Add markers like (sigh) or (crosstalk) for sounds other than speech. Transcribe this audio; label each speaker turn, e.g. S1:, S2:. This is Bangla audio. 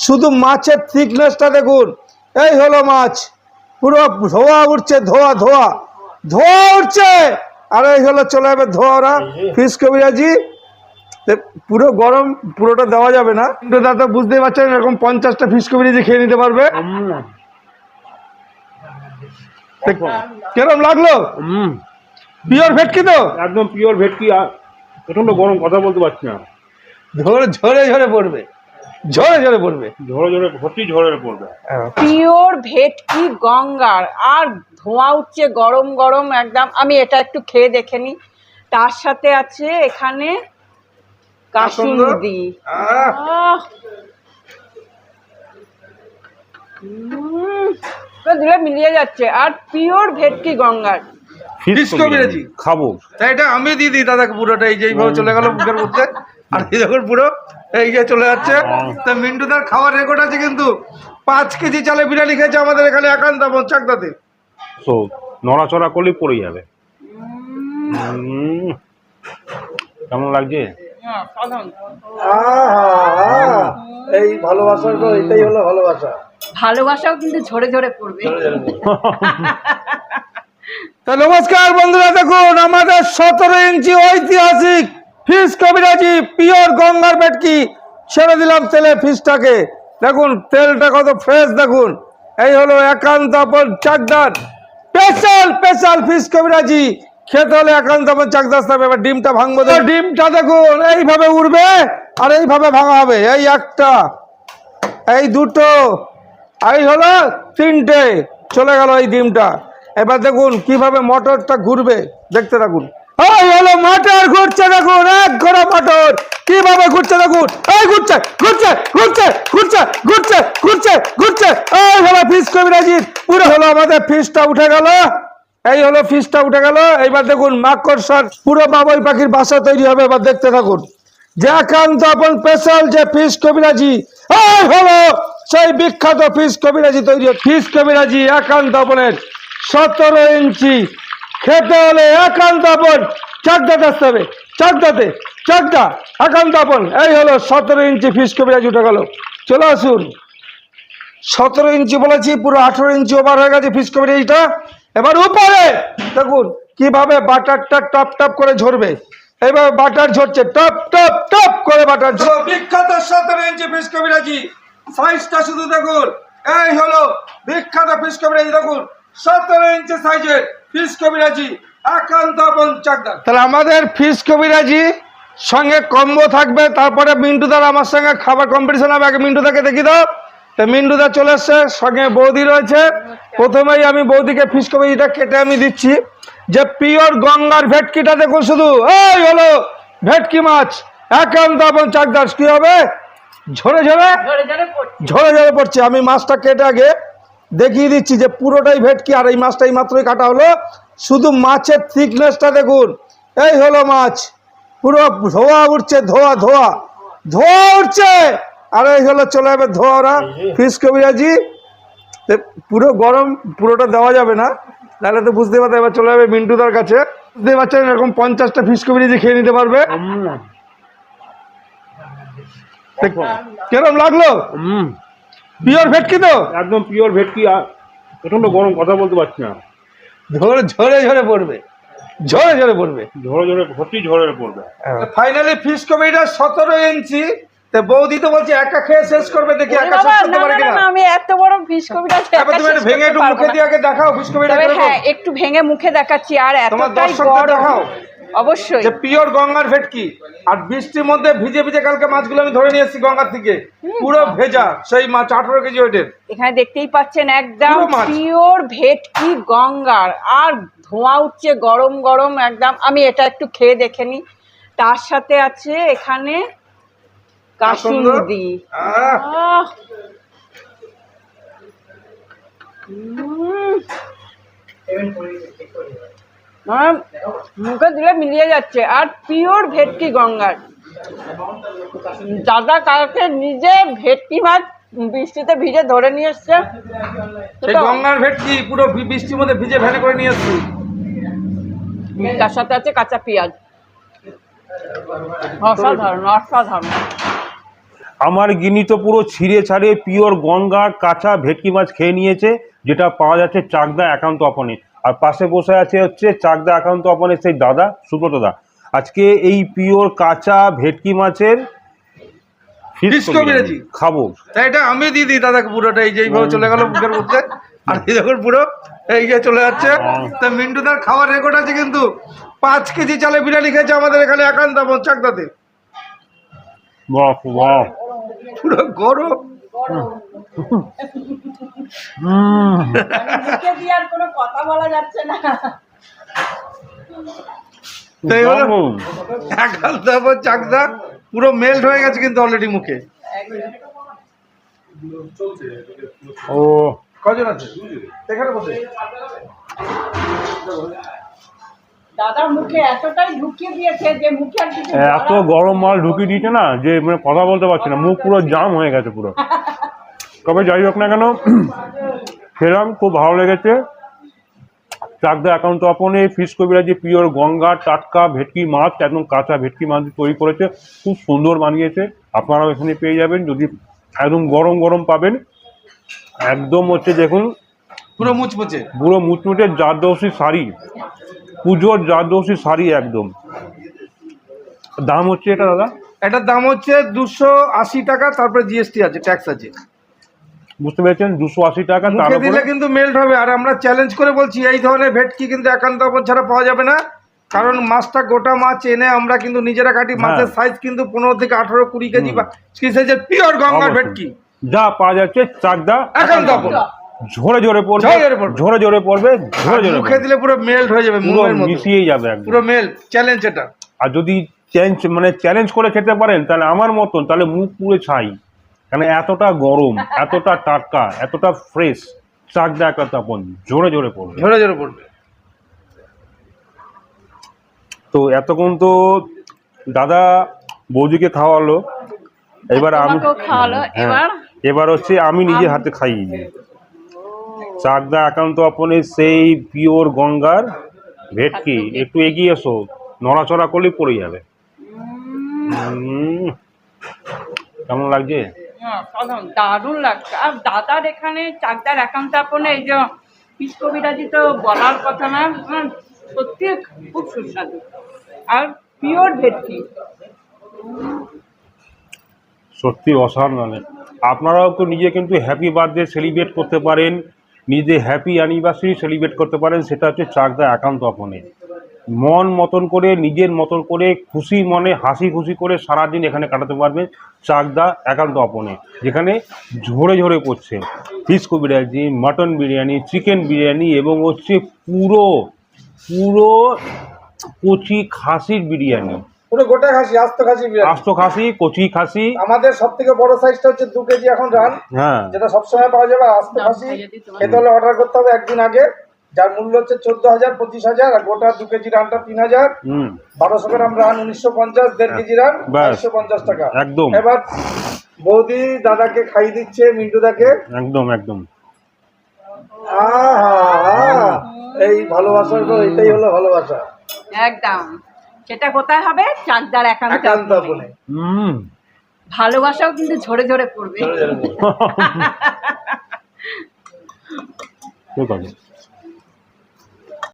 S1: শুধু মাছের থিকনেসটা দেখুন। এই হলো মাছ। পুরো ধোয়া উঠছে ধোয়া ধোয়া। ধোয়া উঠছে! আর এই হলো চলে যাবে ধোয়ারা ফিস কবিরাজি। পুরো গরম পুরোটা দেওয়া যাবে না। কিন্তু দাদা বুঝতেই পারছেন এরকম পঞ্চাশটা ফিস কবিরাজি খেয়ে নিতে পারবে। কেরম লাগল? পিওর ভেটকি তো?
S2: একদম পিওর ভেটকি আর প্রচণ্ড গরম কথা বলতে পারছি না।
S1: ঝরে ঝরে ঝরে পড়বে। ঝরে ঝরে পড়বে।
S2: ঝরে ঝরে ভর্তি ঝরে পড়বে।
S3: পিওর ভেটকি গঙ্গার। আর ধোঁয়া উঠছে গরম গরম একদম। আমি এটা একটু খেয়ে দেখে নিই তার সাথে আছে এখানে কাসুন্দি। দিলে মিলিয়ে যাচ্ছে। আর পিওর ভেটকি গঙ্গার।
S1: কবিরাজি।
S2: খাব।
S1: তাই এটা আমি দিয়ে দিই দাদাকে পুরোটা। এই যে চলে গেল মুখের মধ্যে। আর দেখুন পুরো এই যে চলে যাচ্ছে। তা মিন্টুদার খাওয়ার রেকর্ড আছে কিন্তু পাঁচ কেজি চালে বিরিয়ানি খেয়েছে আমাদের এখানে একান্ত চাকদাতে।
S2: তো নড়াচড়া করলেই পড়ে যাবে। কেমন লাগছে?
S3: হ্যাঁ,
S1: এই ভালোবাসার তো এটাই হলো ভালোবাসা।
S3: ভালোবাসাও কিন্তু ঝরে ঝরে পড়বে। (laughs)
S1: তো নমস্কার বন্ধুরা দেখুন আমাদের সতেরো ইঞ্চি ঐতিহাসিক ফিশ কবিরাজি পিওর গঙ্গার বেটকি ছেড়ে দিলাম তেলে ফিশটাকে দেখুন, তেলটা কত ফ্রেশ দেখুন। এই হলো একান্ত চাকদার। স্পেশাল স্পেশাল ফিশ কবিরাজি খেতে হলে একান্ত চাকদার আসতে হবে। এবার ডিমটা ভাঙবো ডিমটা দেখুন, এইভাবে উড়বে আর এইভাবে ভাঙা হবে। এই একটা, এই দুটো, এই হলো তিনটে। চলে গেল এই ডিমটা। এবার দেখুন কীভাবে মোটরটা ঘুরবে। দেখতে থাকুন। এই হলো মোটর ঘুরছে দেখুন, এক ঘোড়া মোটর কীভাবে ঘুরছে দেখুন? এই ঘুরছে ঘুরছে ঘুরছে ঘুরছে ঘুরছে ঘুরছে ঘুরছে। এই হলো ফিস কবিরাজির পুরো হলো আমাদের ফিসটা উঠে গেল। এই হলো ফিসটা উঠে গেল। এইবার দেখুন মাকড়সার পুরো বাবুই পাখির বাসা তৈরি হবে, এবার দেখতে থাকুন। যে একান্ত আপন স্পেশাল যে ফিস কবিরাজি এই হলো সেই বিখ্যাত ফিস কবিরাজি তৈরি ফিস কবিরাজি একান্ত আপনের সতেরো ইঞ্চি খেতে হলে একান্ত আপন। চাকদাতে আসতে হবে। চাকদাতে চাকদা একান্ত আপন। এই হলো সতেরো ইঞ্চি ফিস কবিরাজি উঠে গেল চলে আসুন। সতেরো ইঞ্চি বলেছি, পুরো আঠেরো ইঞ্চি ওভার হয়ে গেছে ফিস কবিরাজিটা এবার উপরে, দেখুন, কীভাবে বাটারটা টপ টপ করে ঝরবে। এইভাবে বাটার ঝরছে, টপ টপ টপ করে বাটার বিখ্যাত সতেরো ইঞ্চি ফিস কবিরাজি সাইজটা শুধু দেখুন। এই হলো বিখ্যাত ফিস কবিরাজি দেখুন। সতেরো ইঞ্চি সাইজের ফিস কবিরাজি একান্ত পঞ্চাকদার তাহলে আমাদের ফিস কবিরাজি সঙ্গে কম্বো থাকবে তারপরে মিন্টুদার আমার সঙ্গে খাবার কম্পিটিশন হবে। আগে মিন্টুদাকে দেখি দাও। তো মিন্টুদা চলে এসছে সঙ্গে বৌদি রয়েছে। প্রথমেই আমি বৌদিকে ফিস কবিরাজিটা কেটে আমি দিচ্ছি। যে পিওর গঙ্গার ভেটকিটা দেখুন শুধু। এই হলো ভেটকি মাছ একান্ত আপন চাকদার কি হবে? ঝরে ঝরে?
S3: ঝরে ঝরে পড়ছে।
S1: আমি মাছটা কেটে আগে দেখিয়ে দিচ্ছি যে পুরোটাই ভেটকি আর এই মাছটাই মাত্রই কাটা হলো। শুধু মাছের থিকনেসটা দেখুন। এই হলো মাছ। পুরো ধোয়া উঠছে ধোয়া ধোয়া। ধোয়া উঠছে! আর এই হলো চলে যাবে ধোয়ারা ফিস কবিরাজি। পুরো গরম পুরোটা দেওয়া যাবে না। তাহলে তো বুঝতে পারতে এবার চলে যাবে মিন্টুদার কাছে। বুঝতে পারছেন? এরকম পঞ্চাশটা ফিস কবিরাজি খেয়ে নিতে পারবে। কেরম লাগল?
S2: হুম
S1: পিওর ভেটকি তো?
S2: একদম পিওর ভেটকি আর প্রচণ্ড গরম কথা বলতে পারছি না।
S1: ঝরে ঝরে ঝরে পড়বে। ঝরে ঝরে পড়বে।
S2: ঝরে ঝরে ভর্তি ঝরে পড়বে।
S1: ফাইনালি ফিশ কবিটা সতেরো ইঞ্চি তে বৌদি তো বলছে একা খেয়ে শেষ করবে দেখি একা শেষ করতে
S3: না,
S1: পারে
S3: না,
S1: কিনা।
S3: আমি এত বড় ফিশ কবিটা
S1: তারপর তুমি একটু ভেঙে একটু মুখে দিয়ে আগে দেখাও ফিশ কবিটা
S3: হ্যাঁ একটু ভেঙে মুখে দেখাচ্ছি আর এতটাই গরম।
S1: দেখাও।
S3: অবশ্যই।
S1: যে পিওর গঙ্গার ভেটকি আর বৃষ্টির মধ্যে ভিজে ভিজে কালকে মাছগুলো আমি ধরে নিয়ে এসেছি গঙ্গার থেকে পুরো ভেজা সেই মাছ আঠারো কেজি ওয়েটের।
S3: এখানে দেখতেই পাচ্ছেন একদম পিওর ভেটকি গঙ্গার। আর ধোঁয়া উঠছে গরম গরম একদম। আমি এটা একটু খেয়ে দেখে নিই। তার সাথে আছে এখানে কাসুন্দি।
S1: আহ,
S3: আহ, মুখে দিলে মিলিয়ে যাচ্ছে। আর পিওর ভেটকি গঙ্গার। দাদা কালকে নিজে ভেটকি মাছ বৃষ্টিতে ভিজে ধরে নিয়ে এসছে।
S1: গঙ্গার ভেটকি পুরো বৃষ্টির মধ্যে ভিজে ভ্যানে করে নিয়ে এসেছি।
S3: তার সাথে আছে কাঁচা পেঁয়াজ। অসাধারণ অসাধারণ।
S2: আমার গিনি তো পুরো ছিঁড়ে ছাড়ে পিওর গঙ্গার কাঁচা ভেটকি মাছ খেয়ে নিয়েছে যেটা পাওয়া যাচ্ছে চাকদা একান্ত অপনে। আর পাশে বসে আছে হচ্ছে চাকদা একান্ত অপনের সেই দাদা সুব্রত দা। আজকে এই পিওর কাঁচা ভেটকি মাছের। খাব।
S1: তাই এটা আমি দিয়ে দিই দাদাকে পুরোটা এই যে এইভাবে চলে গেল মুখের মধ্যে। আর এই যখন পুরো এই যে চলে যাচ্ছে। তা মিন্টুদার খাওয়ার রেকর্ড আছে কিন্তু। পাঁচ কেজি চালে বিরিয়ানি খেয়েছে আমাদের এখানে একান্ত চাকদাতে।
S2: বাহ বাহ।
S1: পুরো গরম।
S3: কোনো কথা বলা যাচ্ছে না।
S1: তাই হলো
S2: দারুণ।
S1: একান্ত চাকদা পুরো মেল্ট হয়ে গেছে কিন্তু অলরেডি মুখে।
S2: ও।
S1: কজন আছে? এখানে বসে।
S3: দাদার মুখে এতটাই ঢুকিয়ে দিয়েছে যে মুখে আর কিছু
S2: এত গরম মাল ঢুকিয়ে দিয়েছে না যে মানে কথা বলতে পারছি না মুখ পুরো জাম হয়ে গেছে পুরো। (laughs) তবে যাই হোক না কেন খেলাম খুব ভালো লেগেছে। চাকদা অ্যাকাউন্ট আপনে ফিশ যে পিওর গঙ্গা টাটকা ভেটকি মাছ একদম কাঁচা ভেটকি মাছ তৈরি করেছে। খুব সুন্দর বানিয়েছে। আপনারাও এখানে পেয়ে যাবেন যদি একদম গরম গরম পাবেন। একদম হচ্ছে দেখুন
S1: পুরো মুচমুচে?
S2: পুরো মুচমুচে জারদৌসি শাড়ি। পুজোর জারদৌসি শাড়ি একদম। দাম হচ্ছে এটা দাদা?
S1: এটার দাম হচ্ছে দুশো আশি টাকা তারপরে জিএসটি আছে ট্যাক্স আছে।
S2: বুঝতে পেরেছেন? দুশো আশি টাকা তার
S1: দিলে কিন্তু মেল্ট হবে। আর আমরা চ্যালেঞ্জ করে বলছি এই ধরনের ভেটকি কিন্তু একান্ত ছাড়া পাওয়া যাবে না। কারণ মাছটা গোটা মাছ এনে আমরা কিন্তু নিজেরা কাটি। মাছের
S2: হ্যাঁ।
S1: সাইজ কিন্তু পনেরো থেকে আঠারো কুড়ি কেজি বা সাইজের পিওর গঙ্গার ভেটকি।
S2: যা পাওয়া যাচ্ছে চাকদা
S1: একান্ত
S2: ঝরে ঝরে পড়বে
S1: ঝরে ঝরে পড়বে।
S2: ঝরে ঝরে
S1: মুখে দিলে পুরো মেল্ট হয়ে যাবে
S2: পুরো
S1: মুখের
S2: মিশিয়ে যাবে
S1: পুরো মেল্ট চ্যালেঞ্জ এটা।
S2: আর যদি চ্যালেঞ্জ মানে চ্যালেঞ্জ করে খেতে পারেন তাহলে আমার মতন তাহলে মুখ পুরো ছাই। কারণ এতটা গরম এতটা টাটকা এতটা ফ্রেশ চাকদা একটা তপন জোরে জোরে পড়বে।
S1: জোরে ঝরে পড়বে।
S2: তো এতক্ষণ তো দাদা বৌদিকে খাওয়ালো এবার আমি
S3: খাওয়ালো
S2: হ্যাঁ,
S3: এবার?
S2: এবার হচ্ছে আমি নিজে হাতে খাইয়ে দিই। চাকদা একান্ত আপনে সেই পিওর গঙ্গার ভেটকি একটু এগিয়ে এসো নড়াচড়া করলেই পড়ে যাবে। কেমন লাগছে?
S3: হ্যাঁ, সাধারণ দারুণ লাগছে। আর দাদার এখানে চাকদার একান্ত আপনে এই যে পিস তো বলার কথা না উম, সত্যি খুব সুস্বাদু। আর পিওর ভেটকি।
S2: সত্যি অসাধারণ আপনারাও তো নিজে কিন্তু হ্যাপি বার্থডে সেলিব্রেট করতে পারেন। নিজে হ্যাপি অ্যানিভার্সারি সেলিব্রেট করতে পারেন সেটা হচ্ছে চাকদা একান্ত আপনে। মন মতন করে নিজের মতন করে খুশি মনে হাসি খুশি করে সারাদিন এখানে কাটাতে পারবেন চাকদা একান্ত আপনে যেখানে ঝরে ঝরে পড়ছে। Fish biryani mutton biryani chicken biryani এবং হচ্ছে পুরো পুরো কচি খাসির বিরিয়ানি।
S1: পুরো গোটা খাসি আস্ত খাসি
S2: আস্ত খাসি কচি খাসি।
S1: আমাদের সব থেকে বড় সাইজটা হচ্ছে দু কেজি এখন রান
S2: হ্যাঁ।
S1: যেটা সবসময় পাওয়া যাবে আস্ত খাসি। খেতে হলে অর্ডার করতে হবে একদিন আগে। যার মূল্য হচ্ছে চোদ্দ হাজার পঁচিশ হাজার আর গোটা দু কেজি রানটা তিন হাজার।
S2: হুম।
S1: বারোশো গ্রাম রান উনিশশো পঞ্চাশ দেড় কেজি রান। বাইশশো পঞ্চাশ টাকা।
S2: একদম।
S1: এবার বৌদি দাদাকে খাইয়ে দিচ্ছে মিন্টুদাকে
S2: একদম একদম।
S1: আহা, এই ভালোবাসার তো এটাই হলো ভালোবাসা।
S3: একদম। সেটা কোথায় হবে? চাকদার একান্ত
S2: হুম।
S3: ভালোবাসাও কিন্তু ঝরে ঝরে পড়বে।
S2: ঠিক আছে (laughs)